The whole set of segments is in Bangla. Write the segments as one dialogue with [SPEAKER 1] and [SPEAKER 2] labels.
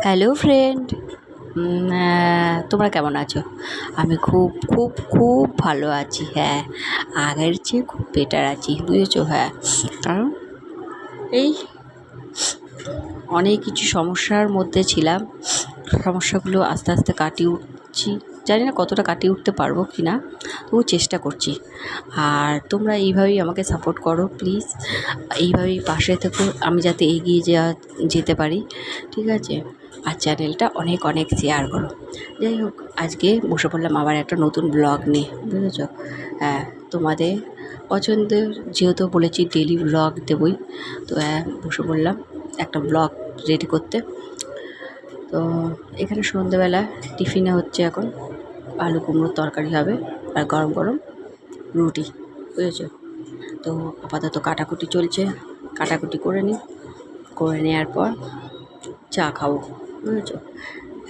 [SPEAKER 1] হ্যালো ফ্রেন্ড তোমরা কেমন আছো? আমি খুব খুব খুব ভালো আছি হ্যাঁ। আগের চেয়ে খুব বেটার আছি, বুঝেছ? হ্যাঁ। কারণ এই অনেক কিছু সমস্যার মধ্যে ছিলাম। সমস্যাগুলো আস্তে আস্তে কাটিয়ে উঠছি। জানি না কতটা কাটিয়ে উঠতে পারব কি না তবু চেষ্টা করছি। আর তোমরা এইভাবেই আমাকে সাপোর্ট করো প্লিজ এইভাবেই পাশে থেকো, আমি যাতে এগিয়ে যাওয়া, যেতে পারি, ঠিক আছে? আর চ্যানেলটা অনেক অনেক শেয়ার করো। যাই হোক, আজকে বসে পড়লাম আবার একটা নতুন ব্লগ নিয়ে, বুঝেছ? হ্যাঁ তোমাদের পছন্দের, যেহেতু বলেছি ডেলি ব্লগ দেবই, তো হ্যাঁ বসে পড়লাম একটা ব্লগ রেডি করতে। তো এখানে সন্ধেবেলা টিফিনে হচ্ছে এখন আলু কুমড়োর তরকারি হবে আর গরম গরম রুটি, বুঝেছ? তো আপাতত কাটাকুটি চলছে, কাটাকুটি করে নিই। করে নেওয়ার পর চা খাব। বুঝেছ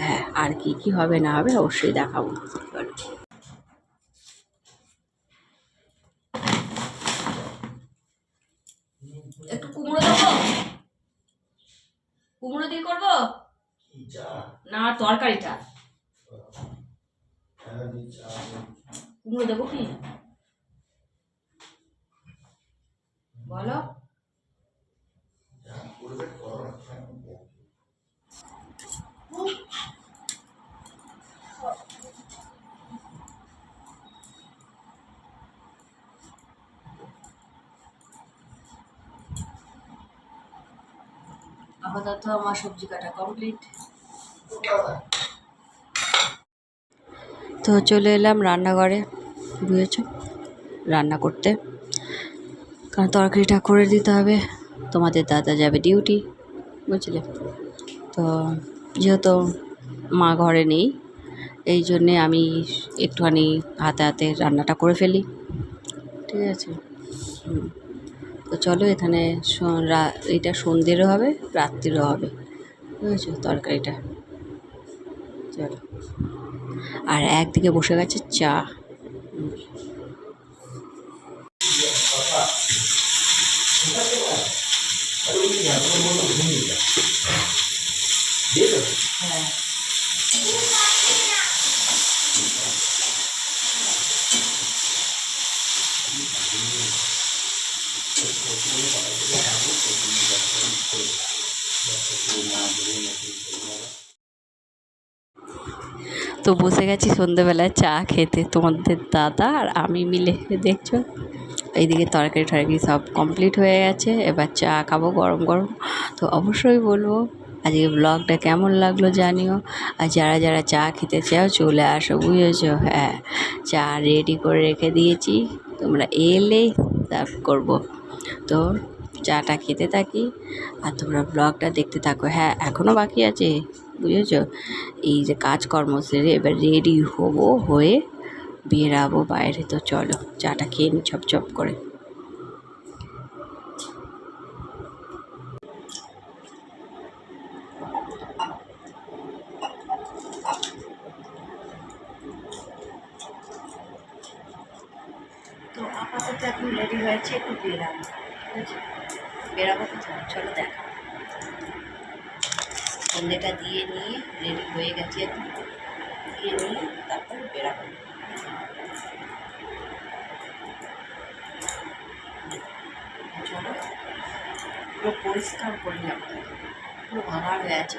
[SPEAKER 1] হ্যাঁ আর কি কি হবে, না হবে অবশ্যই দেখাবো। একটু কুমড়ো দেবো? কুমড়ো দিয়ে করব? না, তরকারিটা। কুমড়ো দেবো কি? বলো। আপাতত আমার সবজি কাটা কমপ্লিট তো চলে এলাম রান্নাঘরে, বুঝেছ? রান্না করতে। কারণ তরকারিটা করে দিতে হবে, তোমাদের দাদা যাবে ডিউটি বুঝলে? তো যেহেতু মা ঘরে নেই, এই জন্যে আমি একটুখানি হাতে হাতে রান্নাটা করে ফেলি। ঠিক আছে? হুম। তো চলো এখানে এটা সন্ধ্যেরও হবে, রাত্রিরও হবে। বুঝেছ? তরকারিটা। চলো। আর একদিকে বসে গেছে চা। তো বসে গেছি সন্ধেবেলায় চা খেতে তোমাদের দাদা আর আমি মিলে, দেখছ? এইদিকে তরকারি টরকারি সব কমপ্লিট হয়ে গেছে, এবার চা খাব গরম গরম। তো অবশ্যই বলব, আজকে ব্লগটা কেমন লাগল জানিও, আর যারা যারা চা খেতে চাও চলে আসো, বুঝেছ? হ্যাঁ চা রেডি করে রেখে দিয়েছি, তোমরা এলেই সার্ভ করব। তো চাটা খেতে থাকি আর তোমরা ব্লগটা দেখতে থাকো। হ্যাঁ এখনও বাকি আছে, বুঝেছ? এই যে কাজকর্ম সেরে এবার রেডি হব, হয়ে বেরাবো বাইরে। তো চলো, চাটা খেয়ে নি চপ চপ করে। তো আপাতত এখন রেডি হয়েছে, একটু বেরাবো। আছে বেরাবো কোথাও চলো দেখা। সন্ধ্যেটা দিয়ে নিয়ে রেডি হয়ে গেছি। দিয়ে নিয়ে তারপর বেরাবো। চলো, পুরো পরিষ্কার করে যাব পুরো ভাঙা হয়ে আছে।